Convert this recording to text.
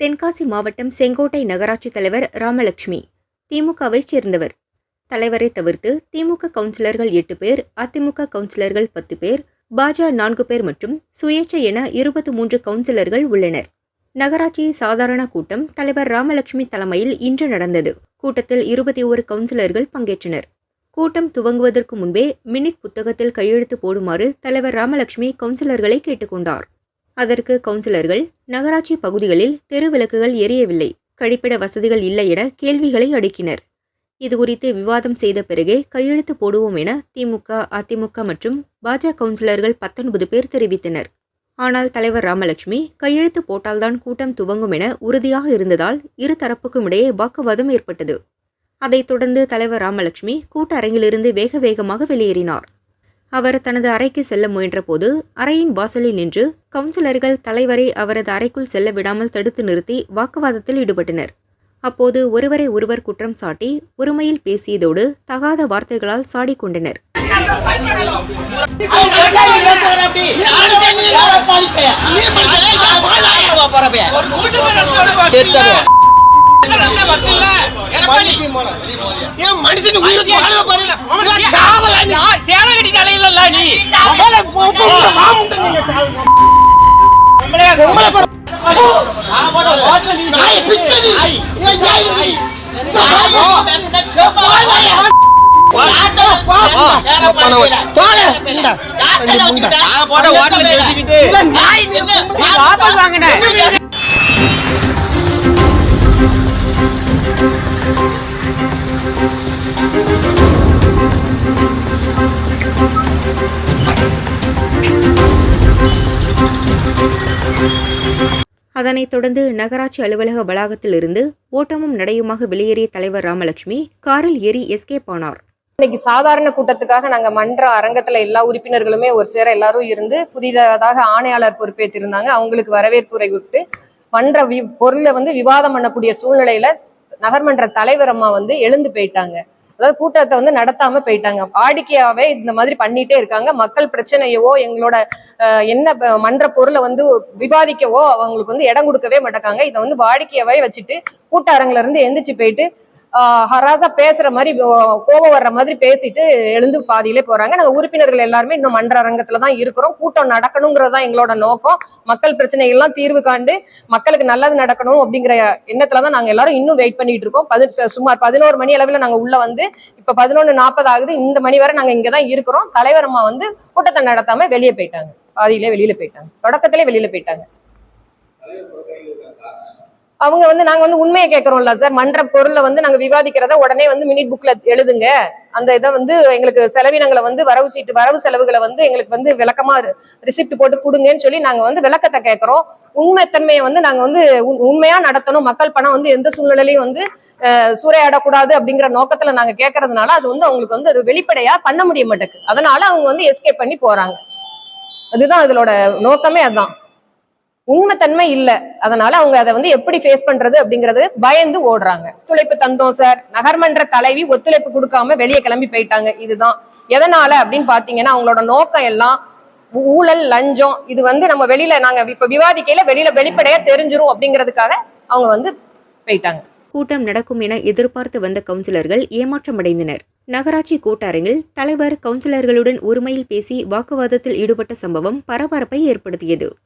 தென்காசி மாவட்டம் செங்கோட்டை நகராட்சி தலைவர் ராமலட்சுமி திமுகவைச் சேர்ந்தவர். தலைவரை தவிர்த்து திமுக கவுன்சிலர்கள் எட்டு பேர் அதிமுக கவுன்சிலர்கள் பத்து பேர் பாஜ நான்கு பேர் மற்றும் சுயேட்சை என இருபத்தி மூன்று கவுன்சிலர்கள் உள்ளனர். நகராட்சி சாதாரண கூட்டம் தலைவர் ராமலட்சுமி தலைமையில் இன்று நடந்தது. கூட்டத்தில் இருபத்தி ஒரு கவுன்சிலர்கள் பங்கேற்றனர். கூட்டம் துவங்குவதற்கு முன்பே மினிட் புத்தகத்தில் கையெழுத்து போடுமாறு தலைவர் ராமலட்சுமி கவுன்சிலர்களை கேட்டுக்கொண்டார். அதற்கு கவுன்சிலர்கள் நகராட்சி பகுதிகளில் தெரு விளக்குகள் எரியவில்லை கழிப்பிட வசதிகள் இல்லை என கேள்விகளை அடுக்கினர். இதுகுறித்து விவாதம் செய்த பிறகே கையெழுத்து போடுவோம் என திமுக அதிமுக மற்றும் பாஜக கவுன்சிலர்கள் பத்தொன்பது பேர் தெரிவித்தனர். ஆனால் தலைவர் ராமலட்சுமி கையெழுத்து போட்டால்தான் கூட்டம் துவங்கும் என உறுதியாக இருந்ததால் இரு தரப்புக்கும் இடையே வாக்குவாதம் ஏற்பட்டது. அதைத் தொடர்ந்து தலைவர் ராமலட்சுமி கூட்ட அரங்கிலிருந்து வேக வேகமாக வெளியேறினார். அவர் தனது அறைக்கு செல்ல முயன்றபோது அறையின் வாசலில் நின்று கவுன்சிலர்கள் தலைவரை அவரது அறைக்குள் செல்ல விடாமல் தடுத்து நிறுத்தி வாக்குவாதத்தில் ஈடுபட்டனர் அப்போது ஒருவரை ஒருவர் குற்றம் சாட்டி ஒருமையில் பேசியதோடு தகாத வார்த்தைகளால் சாடிக்கொண்டனர் மனுஷன் உயிருக்கு வாழ சேலை கட்டிட்டு அலையில நீ. நாயை பிச்சது ஏன் ஜாய் நீ? போட்ட ஓட்டல ஜெயிச்சுக்கிட்டு இல்ல, நாய் நீ. நீ வாபஸ் வாங்கின. அதனைத் தொடர்ந்து நகராட்சி அலுவலக வளாகத்திலிருந்து ஓட்டமும் நடையுமாக வெளியேறிய தலைவர் ராமலட்சுமி காரில் ஏறி எஸ்கேப் ஆனார். இன்னைக்கு சாதாரண கூட்டத்துக்காக நாங்க மன்ற அரங்கத்துல எல்லா உறுப்பினர்களுமே ஒரு சேர எல்லாரும் இருந்து புதிதாக ஆணையாளர் பொறுப்பேற்றிருந்தாங்க. அவங்களுக்கு வரவேற்புரை விட்டு மன்ற வி பொருளை வந்து விவாதம் பண்ணக்கூடிய சூழ்நிலையில நகர்மன்ற தலைவர் அம்மா வந்து எழுந்து போயிட்டாங்க. அதாவது கூட்டத்தை வந்து நடத்தாம போயிட்டாங்க. வாடிக்கையாவே இந்த மாதிரி பண்ணிட்டே இருக்காங்க. மக்கள் பிரச்சனையவோ எங்களோட அஹ், என்ன மன்ற பொருளை வந்து விவாதிக்கவோ அவங்களுக்கு வந்து இடம் கொடுக்கவே மாட்டாங்க இதை வந்து வாடிக்கையாவே வச்சுட்டு கூட்ட அரங்குல இருந்து எந்திரிச்சு போயிட்டு ஹராசா பேசுற மாதிரி கோபம் வர்ற மாதிரி பேசிட்டு எழுந்து பாதியிலே போறாங்க. நாங்க உறுப்பினர்கள் எல்லாருமே இன்னும் மன்ற அரங்கத்துல தான் இருக்கிறோம். கூட்டம் நடக்கணுங்கிறது தான் எங்களோட நோக்கம். மக்கள் பிரச்சனைகள்லாம் தீர்வு காண்டு மக்களுக்கு நல்லது நடக்கணும் அப்படிங்கிற எண்ணத்துல தான் நாங்க எல்லாரும் இன்னும் வெயிட் பண்ணிட்டு இருக்கோம். பதி சுமார் பதினோரு மணி அளவில் நாங்க உள்ள வந்து இப்ப பதினொன்னு நாற்பது ஆகுது. இந்த மணி வரை நாங்க இங்க தான் இருக்கிறோம். தலைவர் அம்மா வந்து கூட்டத்தை நடத்தாம வெளியே போயிட்டாங்க. பாதியிலே வெளியில போயிட்டாங்க. தொடக்கத்திலே வெளியில போயிட்டாங்க. அவங்க வந்து நாங்க வந்து உண்மையை கேட்கறோம்ல சார் மன்ற பொருளை வந்து நாங்க விவாதிக்கிறத உடனே வந்து மினிட் புக்ல எழுதுங்க. அந்த இதை வந்து எங்களுக்கு செலவினங்களை வந்து வரவு சீட்டு வரவு செலவுகளை வந்து எங்களுக்கு வந்து விளக்கமா ரிசிப்ட் போட்டு கொடுங்கன்னு சொல்லி நாங்க வந்து விளக்கத்தை கேட்கறோம் உண்மைத்தன்மையை வந்து நாங்க வந்து உண்- உண்மையா நடத்தணும். மக்கள் பணம் வந்து எந்த சூழ்நிலையிலையும் வந்து சூறையாடக்கூடாது அப்படிங்கிற நோக்கத்துல நாங்க கேட்கறதுனால அது வந்து அவங்களுக்கு வந்து அது வெளிப்படையா பண்ண முடிய மாட்டேங்குது. அதனால அவங்க வந்து எஸ்கேப் பண்ணி போறாங்க. அதுதான் அதோட நோக்கமே அதுதான் உண்மைத்தன்மை இல்ல. அதனால அவங்க அதை வந்து எப்படி ஃபேஸ் பண்றது அப்படிங்கறது பயந்து ஓடுறாங்க. ஒத்துழைப்பு தந்தோம் சார் நகர்மன்ற தலைவி ஒத்துழைப்பு கொடுக்காம வெளியே கிளம்பி போயிட்டாங்க. இதுதான். எதனால அப்படின்னு பாத்தீங்கன்னா அவங்களோட நோக்கம் எல்லாம் ஊழல் லஞ்சம் இது வந்து நம்ம வெளியில நாங்க இப்ப விவாதிக்கையில வெளியில வெளிப்படையா தெரிஞ்சிரும் அப்படிங்கிறதுக்காக அவங்க வந்து போயிட்டாங்க. கூட்டம் நடக்கும் என எதிர்பார்த்து வந்த கவுன்சிலர்கள் ஏமாற்றமடைந்தனர். நகராட்சி கூட்டரங்கில் தலைவர் கவுன்சிலர்களுடன் ஒருமையில் பேசி வாக்குவாதத்தில் ஈடுபட்ட சம்பவம் பரபரப்பை ஏற்படுத்தியது.